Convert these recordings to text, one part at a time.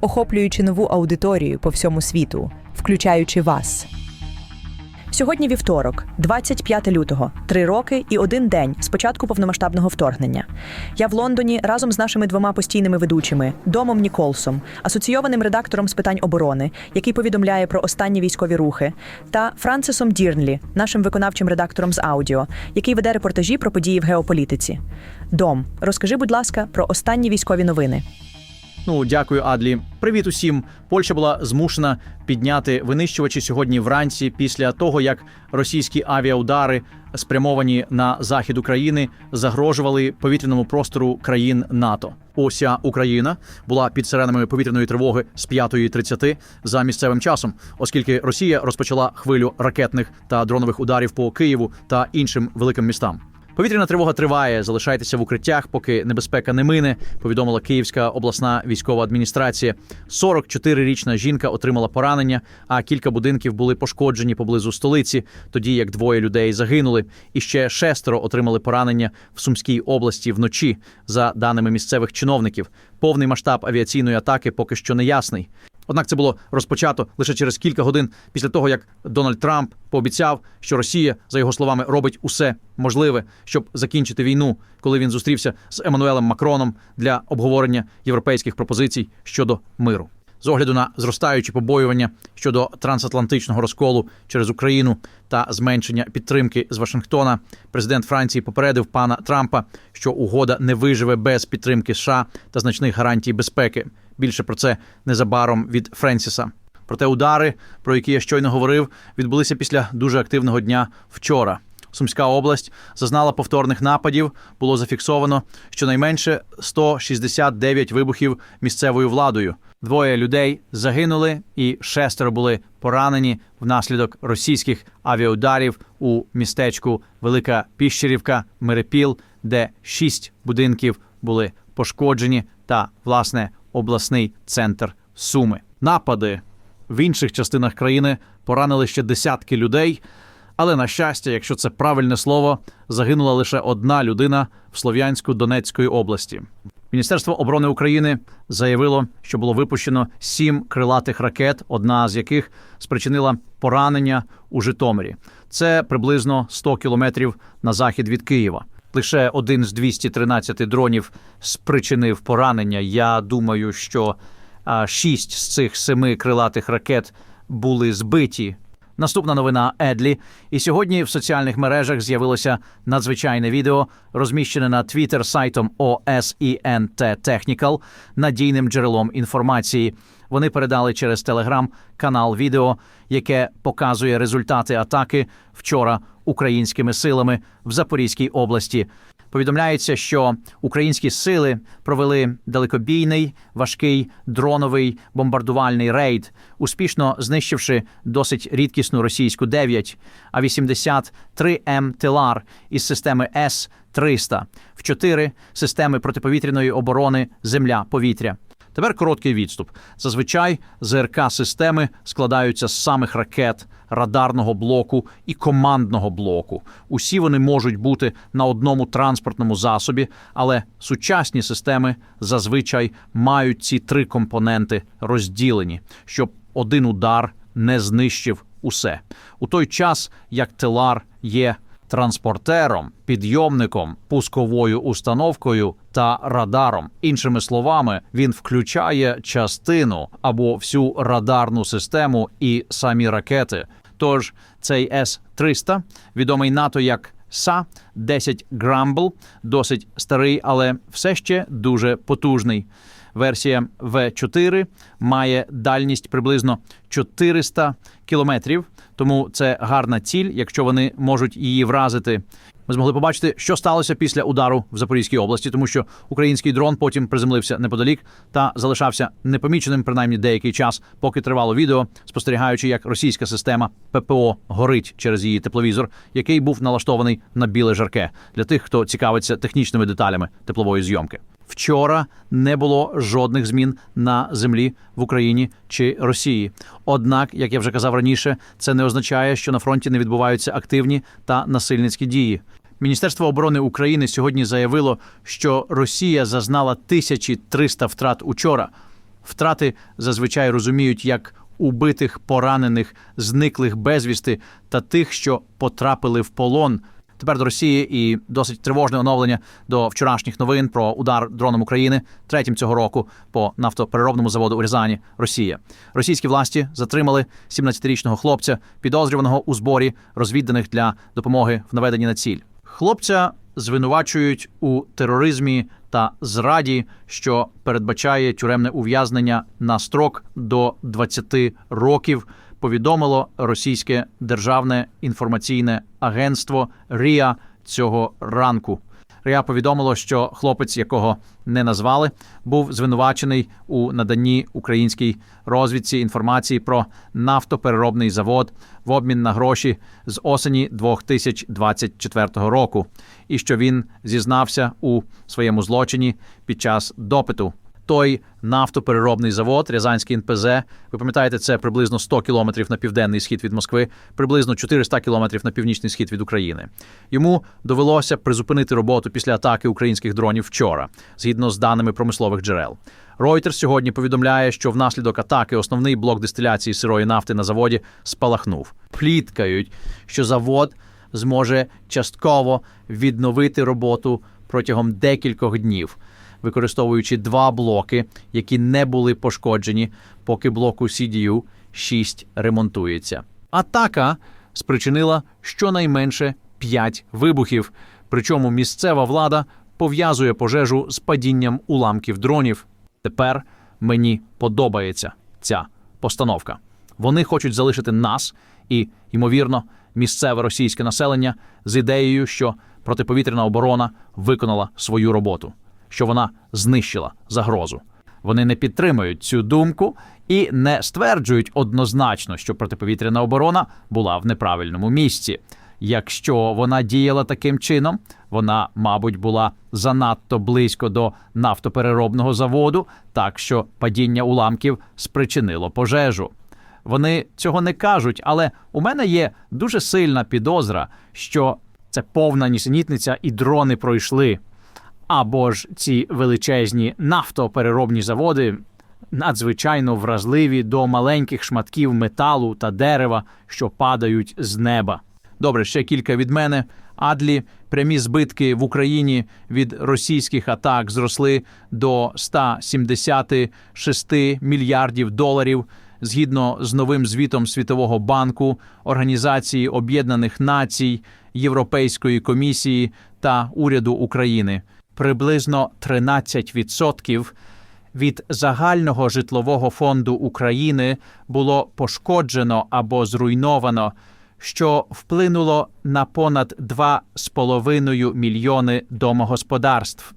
охоплюючи нову аудиторію по всьому світу, включаючи вас. Сьогодні вівторок, 25 лютого, три роки і один день з початку повномасштабного вторгнення. Я в Лондоні разом з нашими двома постійними ведучими Домом Ніколсом, асоційованим редактором з питань оборони, який повідомляє про останні військові рухи, та Францисом Дірнлі, нашим виконавчим редактором з аудіо, який веде репортажі про події в геополітиці. Дом, розкажи, будь ласка, про останні військові новини. Ну, дякую, Адлі. Привіт усім. Польща була змушена підняти винищувачі сьогодні вранці після того, як російські авіаудари, спрямовані на захід України, загрожували повітряному простору країн НАТО. Ося Україна була під сиренами повітряної тривоги з 5.30 за місцевим часом, оскільки Росія розпочала хвилю ракетних та дронових ударів по Києву та іншим великим містам. Повітряна тривога триває. Залишайтеся в укриттях, поки небезпека не мине. Повідомила Київська обласна військова адміністрація. 44-річна жінка отримала поранення, а кілька будинків були пошкоджені поблизу столиці, тоді як двоє людей загинули. І ще шестеро отримали поранення в Сумській області вночі, за даними місцевих чиновників. Повний масштаб авіаційної атаки поки що не ясний. Однак це було розпочато лише через кілька годин після того, як Дональд Трамп пообіцяв, що Росія, за його словами, робить усе можливе, щоб закінчити війну, коли він зустрівся з Еммануелем Макроном для обговорення європейських пропозицій щодо миру. З огляду на зростаючі побоювання щодо трансатлантичного розколу через Україну та зменшення підтримки з Вашингтона, президент Франції попередив пана Трампа, що угода не виживе без підтримки США та значних гарантій безпеки. Більше про це незабаром від Френсіса. Проте удари, про які я щойно говорив, відбулися після дуже активного дня вчора. Сумська область зазнала повторних нападів. Було зафіксовано щонайменше 169 вибухів місцевою владою. Двоє людей загинули, і шестеро були поранені внаслідок російських авіаударів у містечку Велика Піщерівка, Мирепіл, де шість будинків були пошкоджені, та власне обласний центр Суми. Напади в інших частинах країни поранили ще десятки людей. Але на щастя, якщо це правильне слово, загинула лише одна людина в Слов'янську Донецької області. Міністерство оборони України заявило, що було випущено сім крилатих ракет, одна з яких спричинила поранення у Житомирі. Це приблизно 100 кілометрів на захід від Києва. Лише один з 213 дронів спричинив поранення. Я думаю, що шість з цих семи крилатих ракет були збиті. Наступна новина Едлі. І сьогодні в соціальних мережах з'явилося надзвичайне відео, розміщене на Twitter сайтом OSENT Technical, надійним джерелом інформації. Вони передали через Telegram канал відео, яке показує результати атаки вчора українськими силами в Запорізькій області. Повідомляється, що українські сили провели далекобійний важкий дроновий бомбардувальний рейд, успішно знищивши досить рідкісну російську 9, а 83 М Тилар із системи С 300 в 4 системи протиповітряної оборони Земля-повітря. Тепер короткий відступ. Зазвичай ЗРК системи складаються з самих ракет, радарного блоку і командного блоку. Усі вони можуть бути на одному транспортному засобі, але сучасні системи зазвичай мають ці три компоненти розділені, щоб один удар не знищив усе. У той час як Телар є транспортером, підйомником, пусковою установкою та радаром. Іншими словами, він включає частину або всю радарну систему і самі ракети. Тож цей С 300 відомий НАТО як СА, 10 Grumble, досить старий, але все ще дуже потужний. Версія V4 має дальність приблизно 400 кілометрів, тому це гарна ціль, якщо вони можуть її вразити. Ми змогли побачити, що сталося після удару в Запорізькій області, тому що український дрон потім приземлився неподалік та залишався непоміченим принаймні деякий час, поки тривало відео, спостерігаючи, як російська система ППО горить через її тепловізор, який був налаштований на біле жарке для тих, хто цікавиться технічними деталями теплової зйомки. Вчора не було жодних змін на землі в Україні чи Росії. Однак, як я вже казав раніше, це не означає, що на фронті не відбуваються активні та насильницькі дії. Міністерство оборони України сьогодні заявило, що Росія зазнала 1300 втрат учора. Втрати зазвичай розуміють як убитих, поранених, зниклих безвісти та тих, що потрапили в полон. Тепер до Росії і досить тривожне оновлення до вчорашніх новин про удар дроном України третім цього року по нафтопереробному заводу у Рязані. Росія російські власті затримали 17-річного хлопця, підозрюваного у зборі розвідданих для допомоги в наведенні на ціль. Хлопця звинувачують у тероризмі та зраді, що передбачає тюремне ув'язнення на строк до 20 років. Повідомило російське державне інформаційне агентство РІА цього ранку. РІА повідомило, що хлопець, якого не назвали, був звинувачений у наданні українській розвідці інформації про нафтопереробний завод в обмін на гроші з осені 2024 року, і що він зізнався у своєму злочині під час допиту. Той нафтопереробний завод Рязанський НПЗ. Ви пам'ятаєте, це приблизно 100 кілометрів на південний схід від Москви, приблизно 400 кілометрів на північний схід від України. Йому довелося призупинити роботу після атаки українських дронів вчора, згідно з даними промислових джерел. Reuters сьогодні повідомляє, що внаслідок атаки основний блок дистиляції сирої нафти на заводі спалахнув. Пліткають, що завод зможе частково відновити роботу протягом декількох днів використовуючи два блоки, які не були пошкоджені, поки блоку CDU 6 ремонтується. Атака спричинила щонайменше 5 вибухів. Причому місцева влада пов'язує пожежу з падінням уламків дронів. Тепер мені подобається ця постановка. Вони хочуть залишити нас і, ймовірно, місцеве російське населення з ідеєю, що протиповітряна оборона виконала свою роботу що вона знищила загрозу. Вони не підтримують цю думку і не стверджують однозначно, що протиповітряна оборона була в неправильному місці. Якщо вона діяла таким чином, вона, мабуть, була занадто близько до нафтопереробного заводу, так що падіння уламків спричинило пожежу. Вони цього не кажуть, але у мене є дуже сильна підозра, що це повна нісенітниця, і дрони пройшли або ж ці величезні нафтопереробні заводи надзвичайно вразливі до маленьких шматків металу та дерева, що падають з неба. Добре, ще кілька від мене. Адлі прямі збитки в Україні від російських атак зросли до 176 мільярдів доларів. Згідно з новим звітом Світового банку, Організації Об'єднаних Націй, Європейської комісії та уряду України приблизно 13% від загального житлового фонду України було пошкоджено або зруйновано, що вплинуло на понад 2,5 мільйони домогосподарств.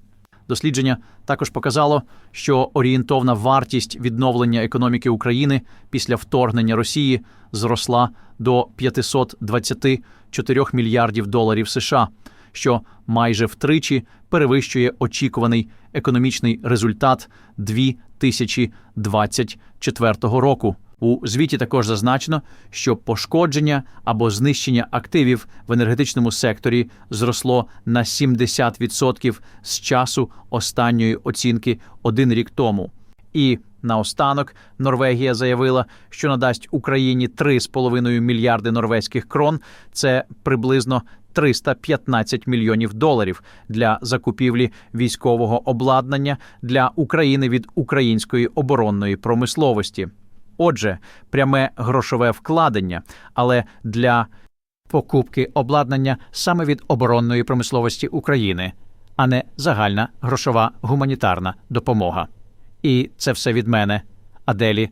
Дослідження також показало, що орієнтовна вартість відновлення економіки України після вторгнення Росії зросла до 524 мільярдів доларів США що майже втричі перевищує очікуваний економічний результат 2024 року. У звіті також зазначено, що пошкодження або знищення активів в енергетичному секторі зросло на 70% з часу останньої оцінки один рік тому. І наостанок Норвегія заявила, що надасть Україні 3,5 мільярди норвезьких крон. Це приблизно 315 мільйонів доларів для закупівлі військового обладнання для України від української оборонної промисловості. Отже, пряме грошове вкладення, але для покупки обладнання саме від оборонної промисловості України, а не загальна грошова гуманітарна допомога. І це все від мене, Аделі.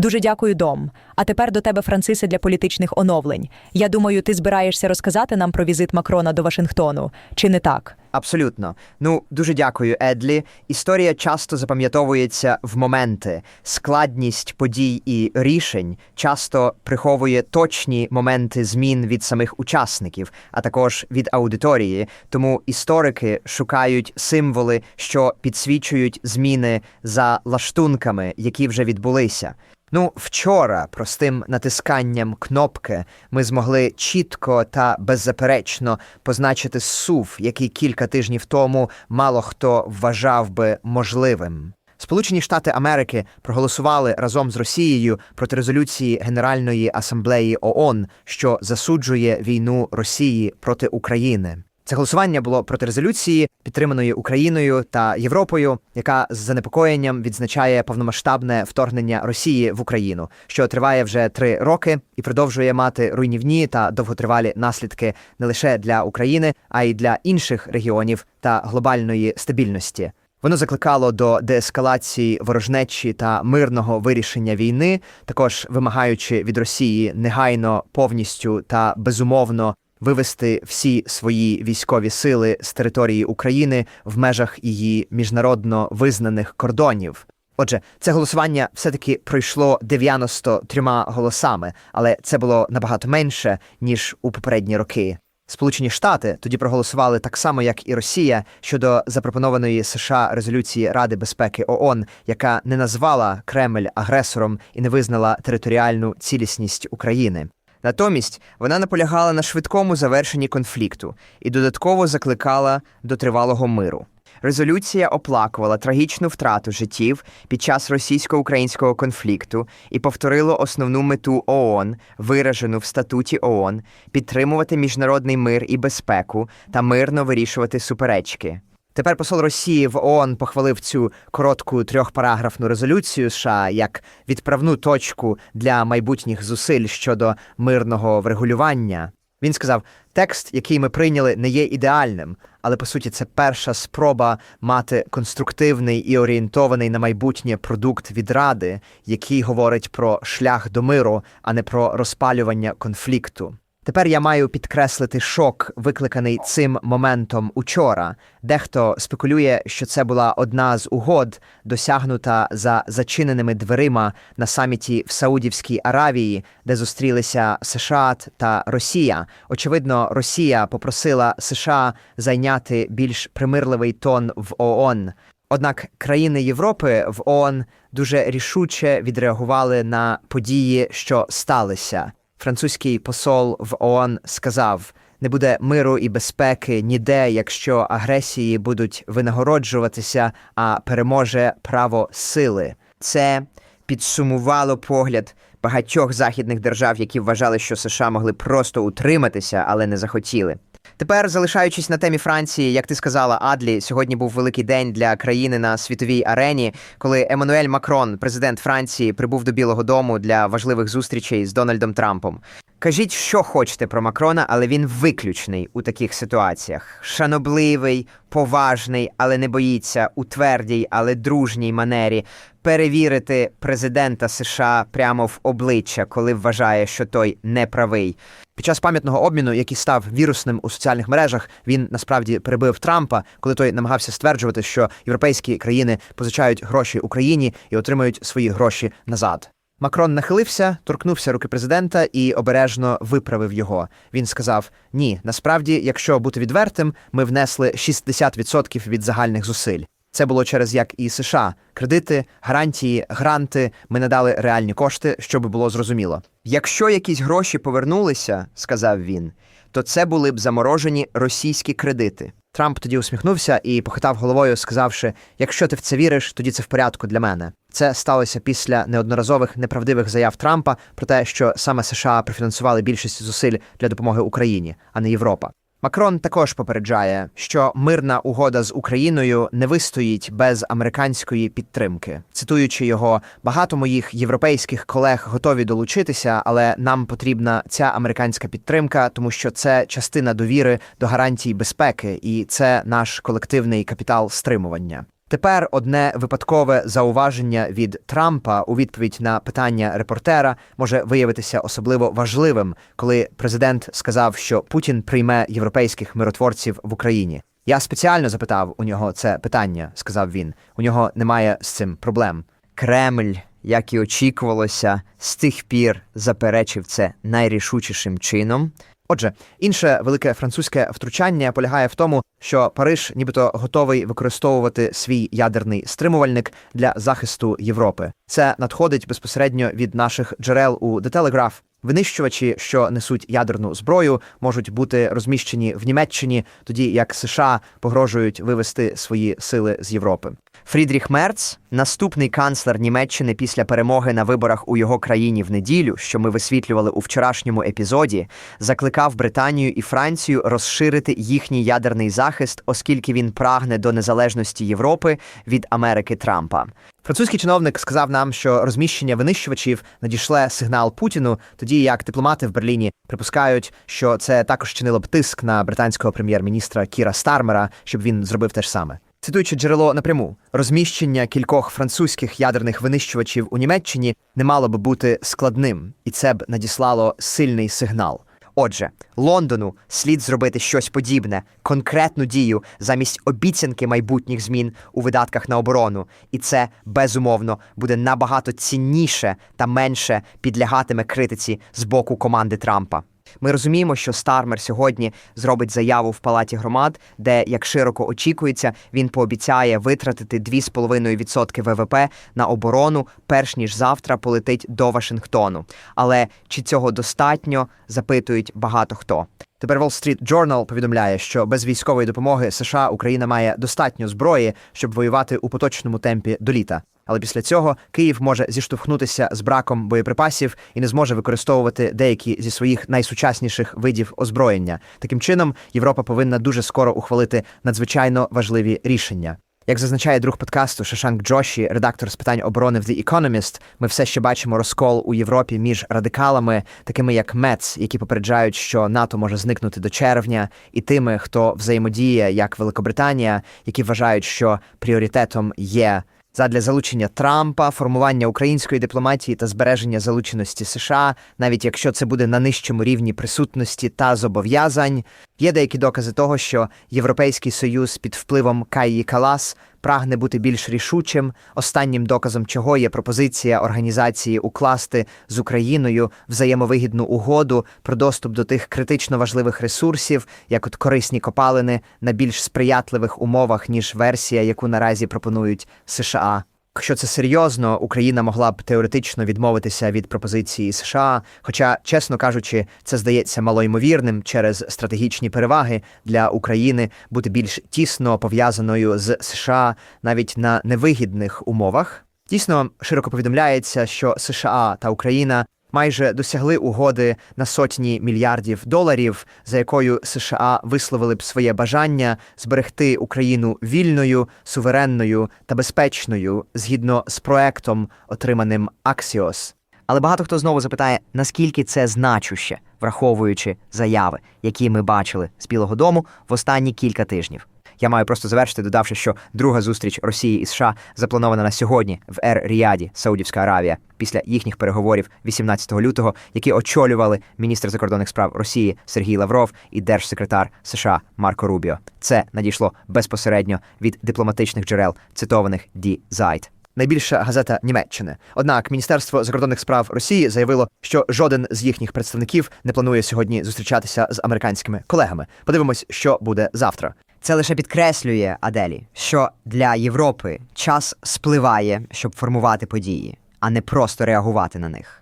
Дуже дякую, Дом. А тепер до тебе, Францисе, для політичних оновлень. Я думаю, ти збираєшся розказати нам про візит Макрона до Вашингтону. Чи не так? Абсолютно. Ну, дуже дякую, Едлі. Історія часто запам'ятовується в моменти. Складність подій і рішень часто приховує точні моменти змін від самих учасників, а також від аудиторії. Тому історики шукають символи, що підсвічують зміни за лаштунками, які вже відбулися. Ну, вчора простим натисканням кнопки ми змогли чітко та беззаперечно позначити сув, який кілька тижнів тому мало хто вважав би можливим. Сполучені Штати Америки проголосували разом з Росією проти резолюції Генеральної асамблеї ООН, що засуджує війну Росії проти України. Це голосування було проти резолюції, підтриманої Україною та Європою, яка з занепокоєнням відзначає повномасштабне вторгнення Росії в Україну, що триває вже три роки і продовжує мати руйнівні та довготривалі наслідки не лише для України, а й для інших регіонів та глобальної стабільності. Воно закликало до деескалації ворожнечі та мирного вирішення війни, також вимагаючи від Росії негайно повністю та безумовно вивести всі свої військові сили з території України в межах її міжнародно визнаних кордонів. Отже, це голосування все-таки пройшло 93 голосами, але це було набагато менше ніж у попередні роки. Сполучені Штати тоді проголосували так само, як і Росія, щодо запропонованої США резолюції Ради безпеки ООН, яка не назвала Кремль агресором і не визнала територіальну цілісність України. Натомість вона наполягала на швидкому завершенні конфлікту і додатково закликала до тривалого миру. Резолюція оплакувала трагічну втрату життів під час російсько-українського конфлікту і повторила основну мету ООН, виражену в статуті ООН, підтримувати міжнародний мир і безпеку та мирно вирішувати суперечки. Тепер посол Росії в ООН похвалив цю коротку трьохпараграфну резолюцію США як відправну точку для майбутніх зусиль щодо мирного врегулювання. Він сказав: текст, який ми прийняли, не є ідеальним, але по суті це перша спроба мати конструктивний і орієнтований на майбутнє продукт від ради, який говорить про шлях до миру, а не про розпалювання конфлікту. Тепер я маю підкреслити шок, викликаний цим моментом учора. Дехто спекулює, що це була одна з угод, досягнута за зачиненими дверима на саміті в Саудівській Аравії, де зустрілися США та Росія. Очевидно, Росія попросила США зайняти більш примирливий тон в ООН. Однак країни Європи в ООН дуже рішуче відреагували на події, що сталися. Французький посол в ООН сказав: не буде миру і безпеки ніде, якщо агресії будуть винагороджуватися, а переможе право сили. Це підсумувало погляд багатьох західних держав, які вважали, що США могли просто утриматися, але не захотіли. Тепер, залишаючись на темі Франції, як ти сказала, Адлі, сьогодні був великий день для країни на світовій арені, коли Еммануель Макрон, президент Франції, прибув до Білого Дому для важливих зустрічей з Дональдом Трампом. Кажіть, що хочете про Макрона, але він виключний у таких ситуаціях. Шанобливий, поважний, але не боїться, у твердій, але дружній манері перевірити президента США прямо в обличчя, коли вважає, що той неправий. Під час пам'ятного обміну, який став вірусним у соціальних мережах, він насправді перебив Трампа, коли той намагався стверджувати, що європейські країни позичають гроші Україні і отримують свої гроші назад. Макрон нахилився, торкнувся руки президента і обережно виправив його. Він сказав: Ні, насправді, якщо бути відвертим, ми внесли 60% від загальних зусиль. Це було через як і США кредити, гарантії, гранти. Ми надали реальні кошти, щоб було зрозуміло. Якщо якісь гроші повернулися, сказав він, то це були б заморожені російські кредити. Трамп тоді усміхнувся і похитав головою, сказавши: якщо ти в це віриш, тоді це в порядку для мене. Це сталося після неодноразових неправдивих заяв Трампа про те, що саме США профінансували більшість зусиль для допомоги Україні, а не Європа. Макрон також попереджає, що мирна угода з Україною не вистоїть без американської підтримки. Цитуючи його, багато моїх європейських колег готові долучитися, але нам потрібна ця американська підтримка, тому що це частина довіри до гарантій безпеки, і це наш колективний капітал стримування. Тепер одне випадкове зауваження від Трампа у відповідь на питання репортера може виявитися особливо важливим, коли президент сказав, що Путін прийме європейських миротворців в Україні. Я спеціально запитав у нього це питання, сказав він. У нього немає з цим проблем. Кремль, як і очікувалося, з тих пір заперечив це найрішучішим чином. Отже, інше велике французьке втручання полягає в тому, що Париж нібито готовий використовувати свій ядерний стримувальник для захисту Європи. Це надходить безпосередньо від наших джерел у The Telegraph. Винищувачі, що несуть ядерну зброю, можуть бути розміщені в Німеччині, тоді як США погрожують вивести свої сили з Європи. Фрідріх Мерц, наступний канцлер Німеччини після перемоги на виборах у його країні в неділю, що ми висвітлювали у вчорашньому епізоді, закликав Британію і Францію розширити їхній ядерний захист, оскільки він прагне до незалежності Європи від Америки Трампа. Французький чиновник сказав нам, що розміщення винищувачів надішле сигнал Путіну, тоді як дипломати в Берліні припускають, що це також чинило б тиск на британського прем'єр-міністра Кіра Стармера, щоб він зробив те ж саме. Цитуючи джерело напряму, розміщення кількох французьких ядерних винищувачів у Німеччині не мало би бути складним, і це б надіслало сильний сигнал. Отже, Лондону слід зробити щось подібне, конкретну дію замість обіцянки майбутніх змін у видатках на оборону, і це безумовно буде набагато цінніше та менше підлягатиме критиці з боку команди Трампа. Ми розуміємо, що Стармер сьогодні зробить заяву в палаті громад, де, як широко очікується, він пообіцяє витратити 2,5% ВВП на оборону, перш ніж завтра полетить до Вашингтону. Але чи цього достатньо, запитують багато хто. Тепер Wall Street Journal повідомляє, що без військової допомоги США Україна має достатньо зброї, щоб воювати у поточному темпі до літа. Але після цього Київ може зіштовхнутися з браком боєприпасів і не зможе використовувати деякі зі своїх найсучасніших видів озброєння. Таким чином, Європа повинна дуже скоро ухвалити надзвичайно важливі рішення. Як зазначає друг подкасту Шашанк Джоші, редактор з питань оборони в The Economist, ми все ще бачимо розкол у Європі між радикалами, такими як МЕЦ, які попереджають, що НАТО може зникнути до червня, і тими, хто взаємодіє, як Великобританія, які вважають, що пріоритетом є задля залучення Трампа, формування української дипломатії та збереження залученості США, навіть якщо це буде на нижчому рівні присутності та зобов'язань. Є деякі докази того, що Європейський Союз під впливом Каї Калас прагне бути більш рішучим. Останнім доказом чого є пропозиція організації укласти з Україною взаємовигідну угоду про доступ до тих критично важливих ресурсів, як от корисні копалини, на більш сприятливих умовах ніж версія, яку наразі пропонують США. Якщо це серйозно, Україна могла б теоретично відмовитися від пропозиції США. Хоча, чесно кажучи, це здається малоймовірним через стратегічні переваги для України бути більш тісно пов'язаною з США навіть на невигідних умовах. Дійсно, широко повідомляється, що США та Україна майже досягли угоди на сотні мільярдів доларів, за якою США висловили б своє бажання зберегти Україну вільною, суверенною та безпечною згідно з проектом, отриманим Axios. Але багато хто знову запитає, наскільки це значуще, враховуючи заяви, які ми бачили з Білого Дому в останні кілька тижнів. Я маю просто завершити, додавши, що друга зустріч Росії і США запланована на сьогодні в Ер Ріаді, Саудівська Аравія, після їхніх переговорів 18 лютого, які очолювали міністр закордонних справ Росії Сергій Лавров і держсекретар США Марко Рубіо. Це надійшло безпосередньо від дипломатичних джерел, цитованих Ді Зайт. Найбільша газета Німеччини. Однак Міністерство закордонних справ Росії заявило, що жоден з їхніх представників не планує сьогодні зустрічатися з американськими колегами. Подивимось, що буде завтра. Це лише підкреслює Аделі, що для Європи час спливає, щоб формувати події, а не просто реагувати на них.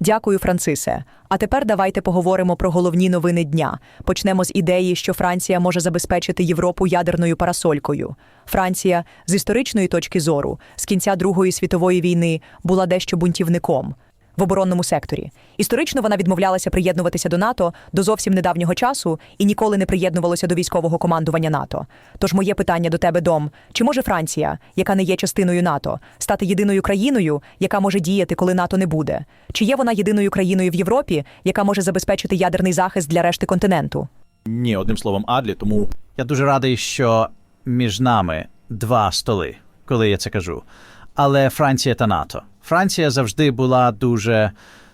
Дякую, Францисе. А тепер давайте поговоримо про головні новини дня. Почнемо з ідеї, що Франція може забезпечити Європу ядерною парасолькою. Франція з історичної точки зору з кінця Другої світової війни була дещо бунтівником. В оборонному секторі. Історично вона відмовлялася приєднуватися до НАТО до зовсім недавнього часу і ніколи не приєднувалася до військового командування НАТО. Тож моє питання до тебе, Дом: чи може Франція, яка не є частиною НАТО, стати єдиною країною, яка може діяти, коли НАТО не буде? Чи є вона єдиною країною в Європі, яка може забезпечити ядерний захист для решти континенту? Ні, одним словом, Адлі. Тому я дуже радий, що між нами два столи, коли я це кажу. Але Франція та НАТО. Франція завжди була дуже,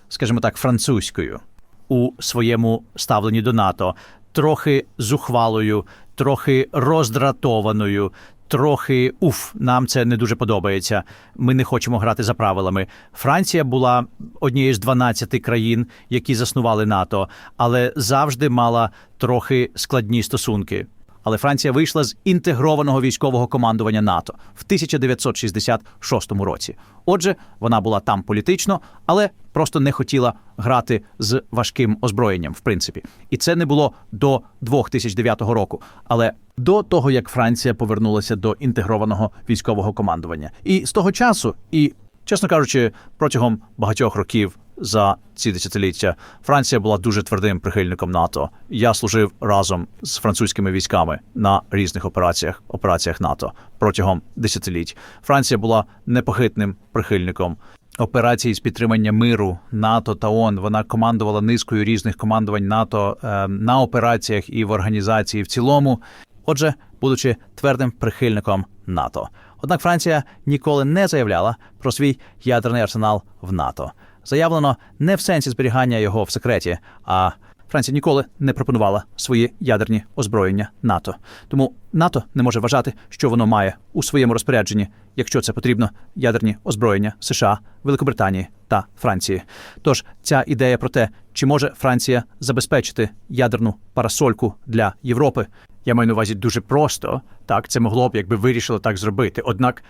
скажімо так, французькою у своєму ставленні до НАТО, трохи зухвалою, трохи роздратованою. Трохи уф, нам це не дуже подобається. Ми не хочемо грати за правилами. Франція була однією з 12 країн, які заснували НАТО, але завжди мала трохи складні стосунки. Але Франція вийшла з інтегрованого військового командування НАТО в 1966 році. Отже, вона була там політично, але просто не хотіла грати з важким озброєнням, в принципі. І це не було до 2009 року, але до того як Франція повернулася до інтегрованого військового командування. І з того часу, і чесно кажучи, протягом багатьох років за ці десятиліття Франція була дуже твердим прихильником НАТО. Я служив разом з французькими військами на різних операціях операціях НАТО протягом десятиліть. Франція була непохитним прихильником. Операції з підтримання миру НАТО та ООН. Вона командувала низкою різних командувань НАТО е, на операціях і в організації в цілому. Отже, будучи твердим прихильником НАТО. Однак Франція ніколи не заявляла про свій ядерний арсенал в НАТО. Заявлено не в сенсі зберігання його в секреті, а Франція ніколи не пропонувала свої ядерні озброєння НАТО. Тому НАТО не може вважати, що воно має у своєму розпорядженні, якщо це потрібно, ядерні озброєння США, Великобританії та Франції. Тож ця ідея про те, чи може Франція забезпечити ядерну парасольку для Європи, я маю на увазі дуже просто. Так, це могло б, якби вирішили так зробити. Однак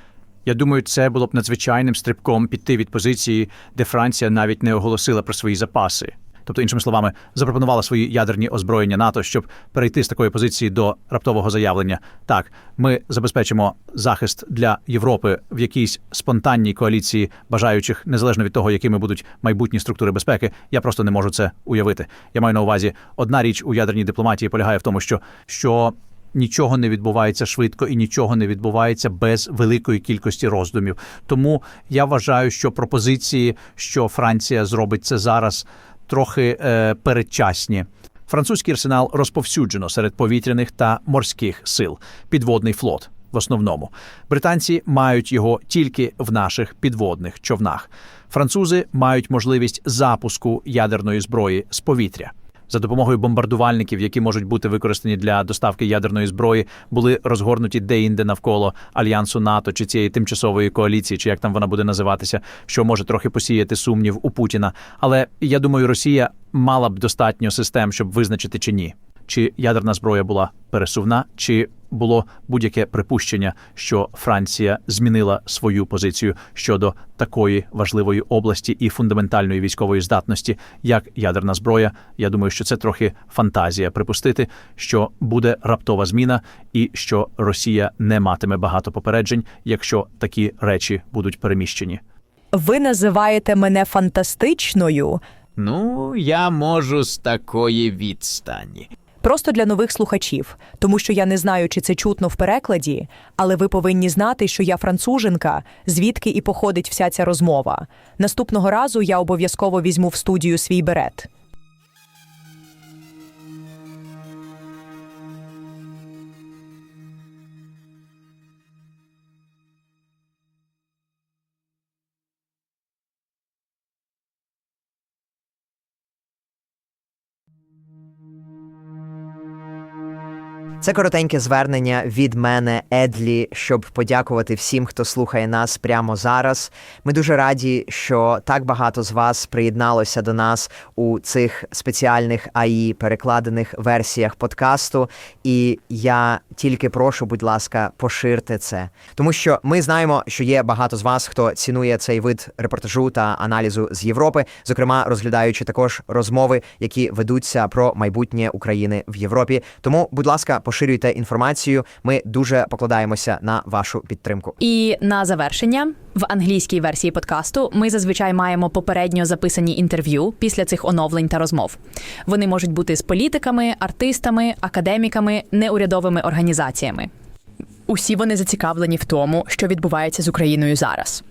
я думаю, це було б надзвичайним стрибком піти від позиції, де Франція навіть не оголосила про свої запаси. Тобто, іншими словами, запропонувала свої ядерні озброєння НАТО, щоб перейти з такої позиції до раптового заявлення. Так, ми забезпечимо захист для Європи в якійсь спонтанній коаліції бажаючих, незалежно від того, якими будуть майбутні структури безпеки. Я просто не можу це уявити. Я маю на увазі, одна річ у ядерній дипломатії полягає в тому, що, що нічого не відбувається швидко і нічого не відбувається без великої кількості роздумів. Тому я вважаю, що пропозиції, що Франція зробить це зараз, трохи е, передчасні. Французький арсенал розповсюджено серед повітряних та морських сил, підводний флот в основному. Британці мають його тільки в наших підводних човнах. Французи мають можливість запуску ядерної зброї з повітря. За допомогою бомбардувальників, які можуть бути використані для доставки ядерної зброї, були розгорнуті де-інде навколо альянсу НАТО чи цієї тимчасової коаліції, чи як там вона буде називатися, що може трохи посіяти сумнів у Путіна. Але я думаю, Росія мала б достатньо систем, щоб визначити чи ні, чи ядерна зброя була пересувна, чи було будь-яке припущення, що Франція змінила свою позицію щодо такої важливої області і фундаментальної військової здатності, як ядерна зброя. Я думаю, що це трохи фантазія припустити, що буде раптова зміна, і що Росія не матиме багато попереджень, якщо такі речі будуть переміщені. Ви називаєте мене фантастичною. Ну, я можу з такої відстані. Просто для нових слухачів, тому що я не знаю, чи це чутно в перекладі, але ви повинні знати, що я француженка, звідки і походить вся ця розмова. Наступного разу я обов'язково візьму в студію свій берет. Це коротеньке звернення від мене, Едлі, щоб подякувати всім, хто слухає нас прямо зараз. Ми дуже раді, що так багато з вас приєдналося до нас у цих спеціальних АІ перекладених версіях подкасту. І я тільки прошу, будь ласка, поширте це, тому що ми знаємо, що є багато з вас, хто цінує цей вид репортажу та аналізу з Європи, зокрема розглядаючи також розмови, які ведуться про майбутнє України в Європі. Тому, будь ласка, поширте поширюйте інформацію. Ми дуже покладаємося на вашу підтримку. І на завершення в англійській версії подкасту ми зазвичай маємо попередньо записані інтерв'ю після цих оновлень та розмов. Вони можуть бути з політиками, артистами, академіками, неурядовими організаціями. Усі вони зацікавлені в тому, що відбувається з Україною зараз.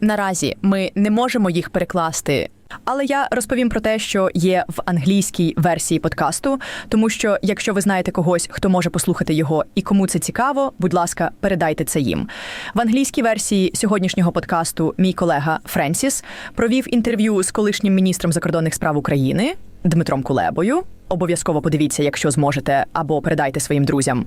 Наразі ми не можемо їх перекласти. Але я розповім про те, що є в англійській версії подкасту, тому що якщо ви знаєте когось, хто може послухати його і кому це цікаво, будь ласка, передайте це їм. В англійській версії сьогоднішнього подкасту мій колега Френсіс провів інтерв'ю з колишнім міністром закордонних справ України Дмитром Кулебою. Обов'язково подивіться, якщо зможете, або передайте своїм друзям.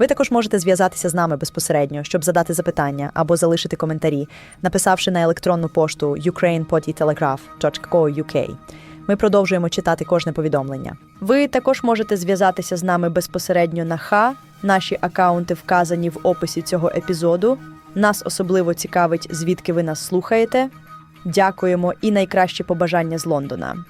Ви також можете зв'язатися з нами безпосередньо, щоб задати запитання або залишити коментарі, написавши на електронну пошту ukrainepodtelegraph.co.uk. Ми продовжуємо читати кожне повідомлення. Ви також можете зв'язатися з нами безпосередньо на ха. Наші акаунти вказані в описі цього епізоду. Нас особливо цікавить, звідки ви нас слухаєте. Дякуємо і найкращі побажання з Лондона.